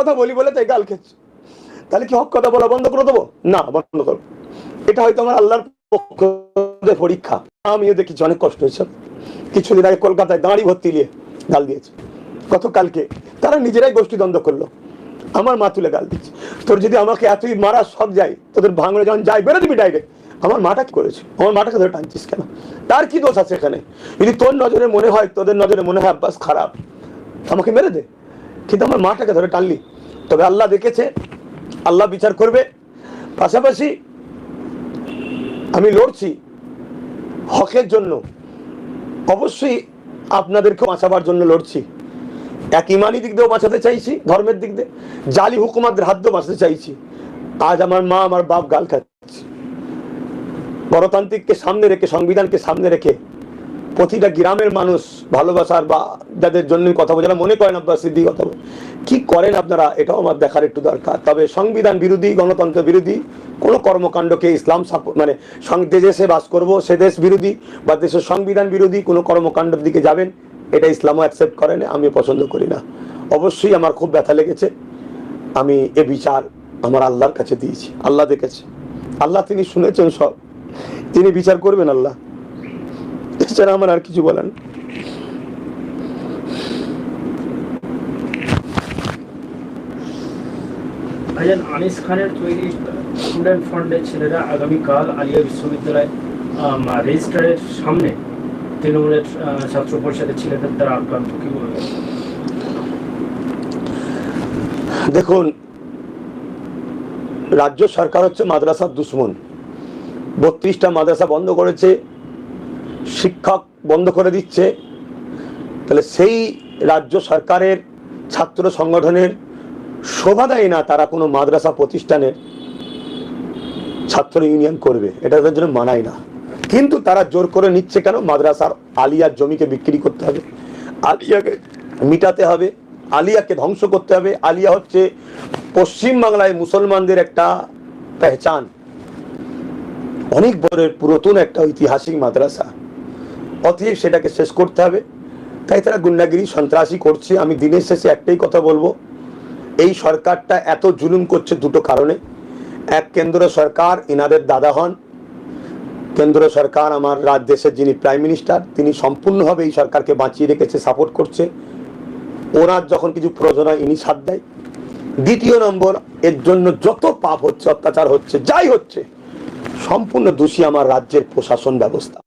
কথা বলি বলে তাই গাল খেয়েছে। তাহলে কি হক কথা বলা বন্ধ করে দেবো? না, বন্ধ করব এটা হয়তো আমার আল্লাহর পক্ষ পরীক্ষা। আমিও দেখেছি অনেক কষ্ট হয়েছে। কিছুদিন আগে কলকাতায় দাঁড়ি ভর্তি নিয়ে গাল দিয়েছে। গতকালকে তারা নিজেরাই গোষ্ঠী দ্বন্দ্ব করল। আমার মা তুলে গাল দিচ্ছে তোর যদি আমাকে এতই মারা সব যায়, তোদের ভাঙড়ে যখন যাই বেরো দিবি ডাইরেক্ট আমার মাটা কি করেছে? আমার মাটাকে ধরে টানছিস কেন? তার কি দোষ আছে এখানে? যদি তোর নজরে মনে হয়, তোদের নজরে মনে হয়, আব্বাস, খারাপ। আমাকে মেরে দে। কিন্তু আমার মাটাকে ধরে টানলি। তবে আল্লাহ দেখেছে, আল্লাহ বিচার করবে। পাশাপাশি আমি লড়ছি হকের জন্য। অবশ্যই আপনাদেরকে বাঁচাবার জন্য লড়ছি। এক ইমানি দিক দিয়েও বাঁচাতে চাইছি, ধর্মের দিক দিয়ে। জালি হুকুমাদের হাত দিয়েও বাঁচাতে চাইছি। আজ আমার মা আমার বাপ গাল খাচ্ছে। গণতান্ত্রিককে সামনে রেখে, সংবিধানকে সামনে রেখে প্রতিটা গ্রামের মানুষ ভালোবাসার বা যাদের জন্য কথা বলে, যারা মনে করেন আব্বাস সিদ্দি কথা কি করেন আপনারা? এটাও আমার দেখার একটু দরকার। তবে সংবিধান বিরোধী, গণতন্ত্র বিরোধী, কোনো কর্মকাণ্ডকে ইসলাম মানে যে দেশে বাস করব সে দেশ বিরোধী বা দেশের সংবিধান বিরোধী কোনো কর্মকাণ্ডের দিকে যাবেন, এটা ইসলামও অ্যাকসেপ্ট করে না আমি পছন্দ করি না। অবশ্যই আমার খুব ব্যথা লেগেছে। আমি এ বিচার আমার আল্লাহর কাছে দিয়েছি, আল্লাহ দেখেছে। আল্লাহ তিনি শুনেছেন সব। তিনি বিচার করবেন আল্লাহ। এছাড়া আমার আর কিছু বলেন ভাইজান আনিস খানের তৈরি স্টুডেন্ট ফান্ডের ছেলেরা আগামীকাল আলিয়া বিশ্ববিদ্যালয় রেজিস্ট্রারের সামনে তৃণমূলের ছাত্র পরিষদের ছেলেদের দ্বারা আক্রান্ত। কি বলবেন? দেখুন রাজ্য সরকার হচ্ছে মাদ্রাসার দুশ্মন। বত্রিশটা মাদ্রাসা বন্ধ করেছে শিক্ষক বন্ধ করে দিচ্ছে, তাহলে সেই রাজ্য সরকারের ছাত্র সংগঠনের শোভা দেয় না তারা কোনো মাদ্রাসা প্রতিষ্ঠানের ছাত্র ইউনিয়ন করবে, এটা তাদের জন্য মানায় না। কিন্তু তারা জোর করে নিচ্ছে কেন? মাদ্রাসার আলিয়ার জমিকে বিক্রি করতে হবে, আলিয়াকে মিটাতে হবে, আলিয়াকে ধ্বংস করতে হবে। আলিয়া হচ্ছে পশ্চিম বাংলায় মুসলমানদের একটা পেহচান, অনেক বড় পুরাতন একটা ঐতিহাসিক মাদ্রাসা। অতএব সেটাকে শেষ করতে হবে। তাই তারা গুন্ডাগিরি, সন্ত্রাসী করছে। আমি দিনের শেষে একটাই কথা বলব, এই সরকারটা এত জুলুম করছে দুটো কারণে। এক, কেন্দ্র সরকার, ইনাদের দাদা হন। কেন্দ্র সরকার আমার রাজ দেশের যিনি প্রাইম মিনিস্টার, তিনি সম্পূর্ণভাবে এই সরকারকে বাঁচিয়ে রেখেছে, সাপোর্ট করছে। ওনার যখন কিছু প্রয়োজন হয়, ইনি সাথ দেয়। দ্বিতীয় নম্বর, এর জন্য যত পাপ হচ্ছে, অত্যাচার হচ্ছে, যাই হচ্ছে, সম্পূর্ণ দোষী আমার রাজ্যের প্রশাসন ব্যবস্থা।